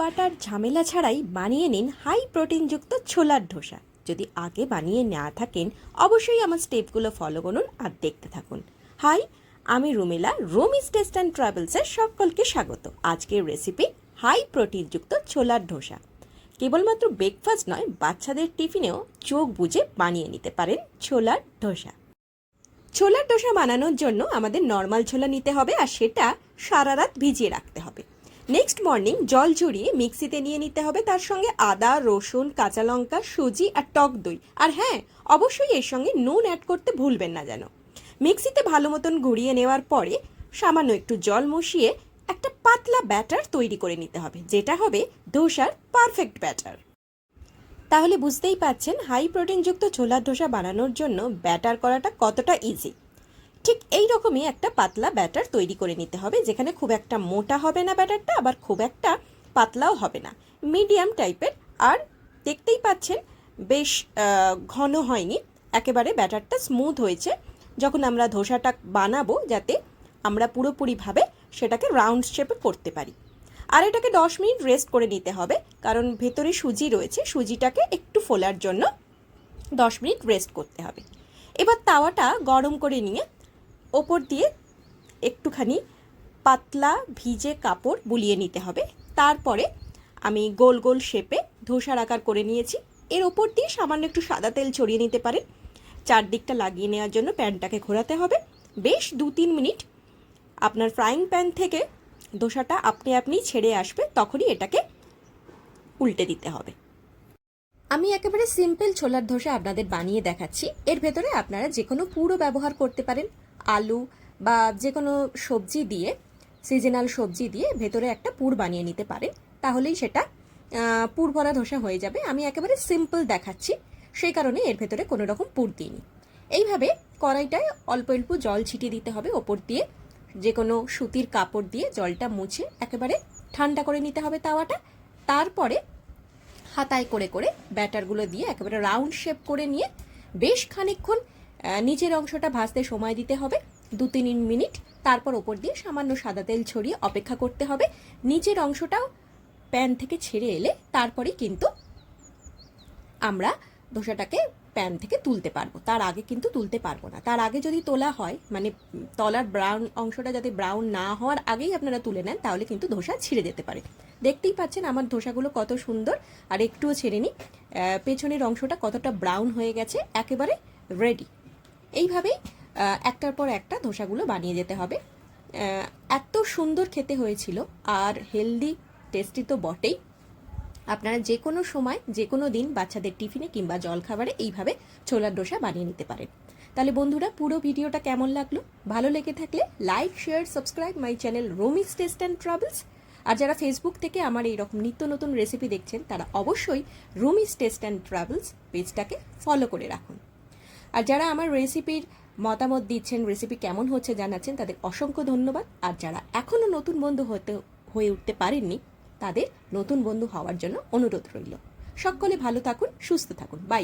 Butter ঝামেলা ছাড়াই বানিয়ে নিন হাই প্রোটিনযুক্ত ছোলার ধোসা। যদি আগে বানিয়ে না থাকেন, অবশ্যই আমার স্টেপগুলো ফলো করুন আর দেখতে থাকুন। হাই আমি রুমিলা রুমিস টেস্ট অ্যান্ড ট্রাভেলসের সকলকে স্বাগত। আজকের রেসিপি হাই প্রোটিনযুক্ত ছোলার ধোসা। কেবলমাত্র ব্রেকফাস্ট নয়, বাচ্চাদের টিফিনেও চোখ বুজে বানিয়ে নিতে পারেন ছোলার ধোসা। ছোলার ডোসা বানানোর জন্য আমাদের নর্মাল ছোলা নিতে হবে আর সেটা সারা রাত ভিজিয়ে রাখতে নেক্সট মর্নিং জল ঝরিয়ে মিক্সিতে নিয়ে নিতে হবে। তার সঙ্গে আদা, রসুন, কাঁচা লঙ্কা, সুজি আর টক দই। আর হ্যাঁ অবশ্যই এর সঙ্গে নুন অ্যাড করতে ভুলবেন না যেন। মিক্সিতে ভালো মতন ঘুরিয়ে নেওয়ার পরে সামান্য একটু জল মিশিয়ে একটা পাতলা ব্যাটার তৈরি করে নিতে হবে, যেটা হবে ধোসার পারফেক্ট ব্যাটার তাহলে বুঝতেই পাচ্ছেন হাই প্রোটিনযুক্ত ছোলার ধোসা বানানোর জন্য ব্যাটার করাটা কতটা ইজি ঠিক এই রকমই একটা পাতলা ব্যাটার তৈরি করে নিতে হবে, যেখানে খুব একটা মোটা হবে না ব্যাটারটা, আবার খুব একটা পাতলাও হবে না। মিডিয়াম টাইপের, আর দেখতেই পাচ্ছেন বেশ ঘন হয়নি, একেবারে ব্যাটারটা স্মুথ হয়েছে। যখন আমরা ধোসাটা বানাবো, যাতে আমরা পুরোপুরিভাবে সেটাকে রাউন্ড শেপে করতে পারি। আর এটাকে দশ মিনিট রেস্ট করে নিতে হবে, কারণ ভেতরে সুজি রয়েছে, সুজিটাকে একটু ফোলার জন্য দশ মিনিট রেস্ট করতে হবে। এবার তাওয়াটা গরম করে নিয়ে ওপর দিয়ে একটুখানি পাতলা ভিজে কাপড় বুলিয়ে নিতে হবে। তারপরে আমি গোল গোল শেপে ধোসার আকার করে নিয়েছি। এর ওপর দিয়ে সামান্য একটু সাদা তেল ছড়িয়ে নিতে পারেন চারদিকটা লাগিয়ে নেওয়ার জন্য প্যানটাকে ঘোরাতে হবে। বেশ দু তিন মিনিট আপনার ফ্রাইং প্যান থেকে ধোসাটা আপনি আপনি ছেড়ে আসবে, তখনই এটাকে উল্টে দিতে হবে। আমি একেবারে সিম্পল ছোলার ধোসা আপনাদের বানিয়ে দেখাচ্ছি। এর ভেতরে আপনারা যে কোনো পুরো ব্যবহার করতে পারেন। আলু বা যে কোনো সবজি দিয়ে সিজনাল সবজি দিয়ে ভেতরে একটা পুর বানিয়ে নিতে পারেন তাহলেই সেটা পুর ভরা ধোসা হয়ে যাবে। আমি একেবারে সিম্পল দেখাচ্ছি। সেই কারণে এর ভেতরে কোনো রকম পুর দিইনি। এইভাবে কড়াইটায় অল্প অল্প জল ছিটিয়ে দিতে হবে ওপর দিয়ে। যে কোনো সুতির কাপড় দিয়ে জলটা মুছে একেবারে ঠান্ডা করে নিতে হবে তাওয়াটা। তারপরে হাতায় করে করে ব্যাটারগুলো দিয়ে একেবারে রাউন্ড শেপ করে নিয়ে বেশ খানিকক্ষণ আহ, নিচের অংশটা ভাজতে সময় দিতে হবে, দু তিন মিনিট। তারপর ওপর দিয়ে সামান্য সাদা তেল ছড়িয়ে অপেক্ষা করতে হবে। নিচের অংশটাও প্যান থেকে ছেড়ে এলে তারপরে কিন্তু আমরা ধোসাটাকে প্যান থেকে তুলতে পারব। তার আগে কিন্তু তুলতে পারব না। তার আগে যদি তোলা হয় মানে তলার ব্রাউন অংশটা যাতে ব্রাউন না হওয়ার আগেই আপনারা তুলে নেন, তাহলে কিন্তু ধোসা ছিঁড়ে যেতে পারে। দেখতেই পাচ্ছেন আমার ধোসাগুলো কত সুন্দর, আর একটুও ছেড়ে নি। পেছনের অংশটা কতটা ব্রাউন হয়ে গেছে, একেবারে রেডি এইভাবেই একটার পর একটা ধোসাগুলো বানিয়ে যেতে হবে। এত সুন্দর খেতে হয়েছিল, আর হেলদি, টেস্টি তো বটেই। আপনারা যে কোনো সময় যে কোনো দিন বাচ্চাদের টিফিনে কিংবা জলখাবারে এইভাবে ছোলার ডোসা বানিয়ে নিতে পারেন। তাহলে বন্ধুরা, পুরো ভিডিওটা কেমন লাগল? ভালো লেগে থাকলে like, share, subscribe my channel রোমিক্স taste and travels. আর যারা ফেসবুক থেকে আমার এই রকম নিত্য নতুন রেসিপি দেখছেন, তারা অবশ্যই রুমিস টেস্ট অ্যান্ড ট্রাভেলস পেজটাকে ফলো করে রাখুন। আর যারা আমার রেসিপির মতামত দিচ্ছেন রেসিপি কেমন হচ্ছে জানাচ্ছেন, তাদের অসংখ্য ধন্যবাদ। আর যারা এখনও নতুন বন্ধু হতে, হয়ে উঠতে পারেননি, তাদের নতুন বন্ধু হওয়ার জন্য অনুরোধ রইল। সকলে ভালো থাকুন, সুস্থ থাকুন। বাই